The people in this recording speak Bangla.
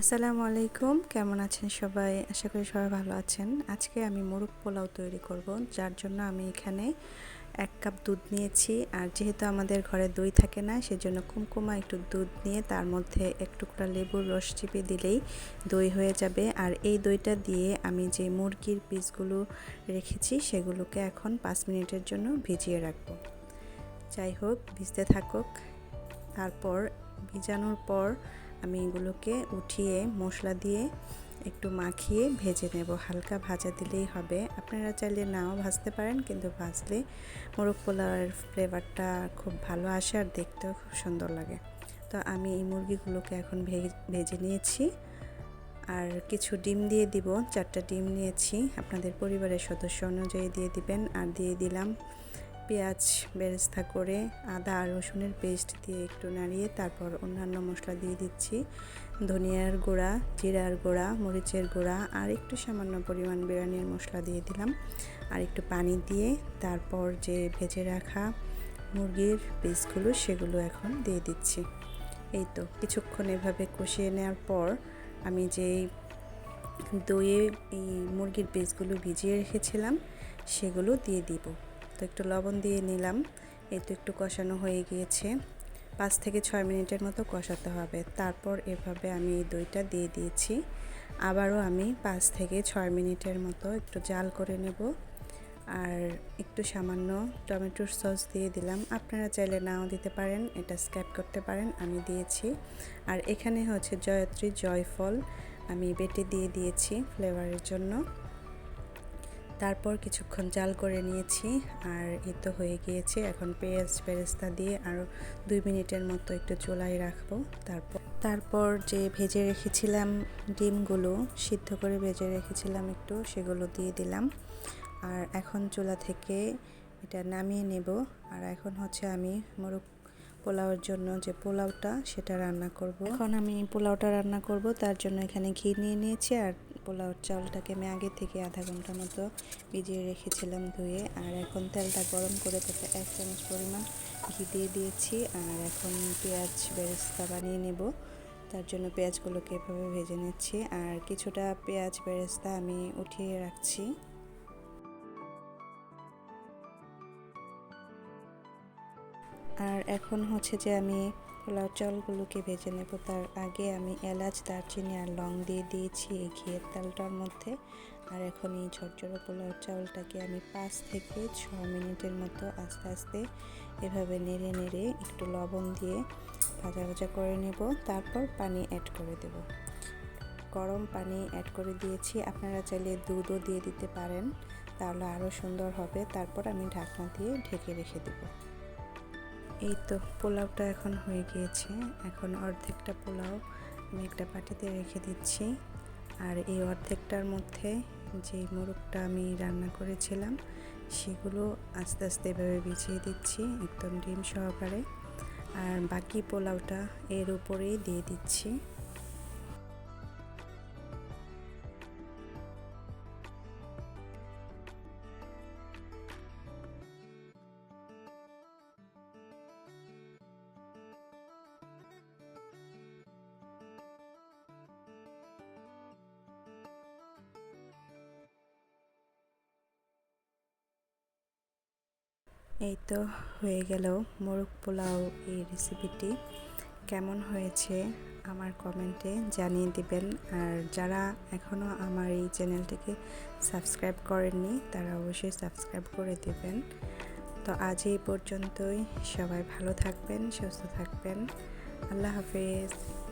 আসসালামু আলাইকুম, কেমন আছেন সবাই? আশা করি সবাই ভালো আছেন। আজকে আমি মোরগ পোলাও তৈরি করব, যার জন্য আমি এখানে এক কাপ দুধ নিয়েছি। আর যেহেতু আমাদের ঘরে দই থাকে না, সেজন্য কুমকুমা একটু দুধ নিয়ে তার মধ্যে এক টুকরা লেবুর রস চিপে দিলেই দই হয়ে যাবে। আর এই দইটা দিয়ে আমি যে মুরগির পিসগুলো রেখেছি, সেগুলোকে এখন পাঁচ মিনিটের জন্য ভিজিয়ে রাখব। যাই হোক, ভিজতে থাকুক। তারপর ভিজানোর পর আমি এগুলোকে উঠিয়ে মশলা দিয়ে একটু মাখিয়ে ভেজে নেব। হালকা ভাজা দিলেই হবে। আপনারা চাইলে নাও ভাজতে পারেন, কিন্তু ভাজলে মোরগ পোলাওয়ের ফ্লেভারটা খুব ভালো আসে আর দেখতেও খুব সুন্দর লাগে। তো আমি এই মুরগিগুলোকে এখন ভেজে নিয়েছি। আর কিছু ডিম দিয়ে দিব, চারটা ডিম নিয়েছি। আপনাদের পরিবারের সদস্য অনুযায়ী দিয়ে দিবেন। আর দিয়ে দিলাম পেঁয়াজ বেরেস্তা করে আদা আর রসুনের পেস্ট দিয়ে একটু নাড়িয়ে তারপর অন্যান্য মশলা দিয়ে দিচ্ছি। ধনিয়ার গুঁড়া, জিরার গুঁড়া, মরিচের গুঁড়া আর একটু সামান্য পরিমাণ বিরিয়ানির মশলা দিয়ে দিলাম। আর একটু পানি দিয়ে তারপর যে ভেজে রাখা মুরগির পিসগুলো সেগুলো এখন দিয়ে দিচ্ছি। এই তো কিছুক্ষণ এভাবে কষিয়ে নেওয়ার পর আমি যে দইয়ে এই মুরগির পিসগুলো ভিজিয়ে রেখেছিলাম সেগুলো দিয়ে দিব। তো একটু লবণ দিয়ে নিলাম। এই তো একটু কষানো হয়ে গিয়েছে। পাঁচ থেকে ছয় মিনিটের মতো কষাতে হবে। তারপর এভাবে আমি এই দইটা দিয়ে দিয়েছি। আবারও আমি পাঁচ থেকে ছয় মিনিটের মতো একটু জাল করে নেব। আর একটু সামান্য টমেটোর সস দিয়ে দিলাম। আপনারা চাইলে নাও দিতে পারেন, এটা স্ক্যাপ করতে পারেন, আমি দিয়েছি। আর এখানে হচ্ছে জয়ত্রী জয়ফল আমি বেটে দিয়ে দিয়েছি ফ্লেভারের জন্য। তারপর কিছুক্ষণ জাল করে নিয়েছি আর এই তো হয়ে গিয়েছে। এখন পেঁয়াজ বেরেস্তা দিয়ে আরও দুই মিনিটের মতো একটু চুলায় রাখব। তারপর তারপর যে ভেজে রেখেছিলাম ডিমগুলো, সিদ্ধ করে ভেজে রেখেছিলাম একটু, সেগুলো দিয়ে দিলাম। আর এখন চুলা থেকে এটা নামিয়ে নেব। আর এখন হচ্ছে আমি মোরগ পোলাওয়ের জন্য যে পোলাওটা, সেটা রান্না করব। এখন আমি পোলাওটা রান্না করব, তার জন্য এখানে ঘি নিয়ে নিয়েছি। আর পোলাওর চাউলটাকে আমি আগে থেকে আধা ঘণ্টা মতো ভিজিয়ে রেখেছিলাম ধুয়ে, আর এখন তেলটা গরম করে তাতে এক চামচ পরিমাণ ঘি দিয়ে দিয়েছি, আর এখন পেঁয়াজ বেরেস্তা বানিয়ে নেব। তার জন্য পেঁয়াজগুলোকে এভাবে ভেজে নিচ্ছি, আর কিছুটা পেঁয়াজ বেরেস্তা আমি উঠিয়ে রাখছি। আর এখন হচ্ছে যে আমি পোলাও চালগুলোকে ভেজে নেব। তার আগে আমি এলাচ, দারচিনি আর লং দিয়ে দিয়েছি এই ঘিয়ের তালটার মধ্যে। আর এখন এই ঝরঝরে পোলাও চাউলটাকে আমি পাঁচ থেকে ছ মিনিটের মতো আস্তে আস্তে এভাবে নেড়ে নেড়ে একটু লবণ দিয়ে ভাজা ভাজা করে নেব। তারপর পানি অ্যাড করে দেব। গরম পানি অ্যাড করে দিয়েছি। আপনারা চাইলে দুধও দিয়ে দিতে পারেন। তাহলে আরও সুন্দর হবে। তারপর আমি ঢাকনা দিয়ে ঢেকে রেখে দেবো। এই তো পোলাওটা এখন হয়ে গিয়েছে। এখন অর্ধেকটা পোলাও আমি একটা পাটিতে রেখে দিচ্ছি। আর এই অর্ধেকটার মধ্যে যে মোরগটা আমি রান্না করেছিলাম, সেগুলো আস্তে আস্তে এভাবে বিছিয়ে দিচ্ছি একদম ডিম সহকারে। আর বাকি পোলাওটা এর উপরেই দিয়ে দিচ্ছি। এই তো হয়ে গেল মোরগ পোলাও এই রেসিপিটি কেমন হয়েছে আমার কমেন্টে জানিয়ে দিবেন। আর যারা এখনও আমার এই চ্যানেলটিকে সাবস্ক্রাইব করেননি, তারা অবশ্যই সাবস্ক্রাইব করে দেবেন। তো আজ এই পর্যন্তই। সবাই ভালো থাকবেন, সুস্থ থাকবেন। আল্লাহ হাফেজ।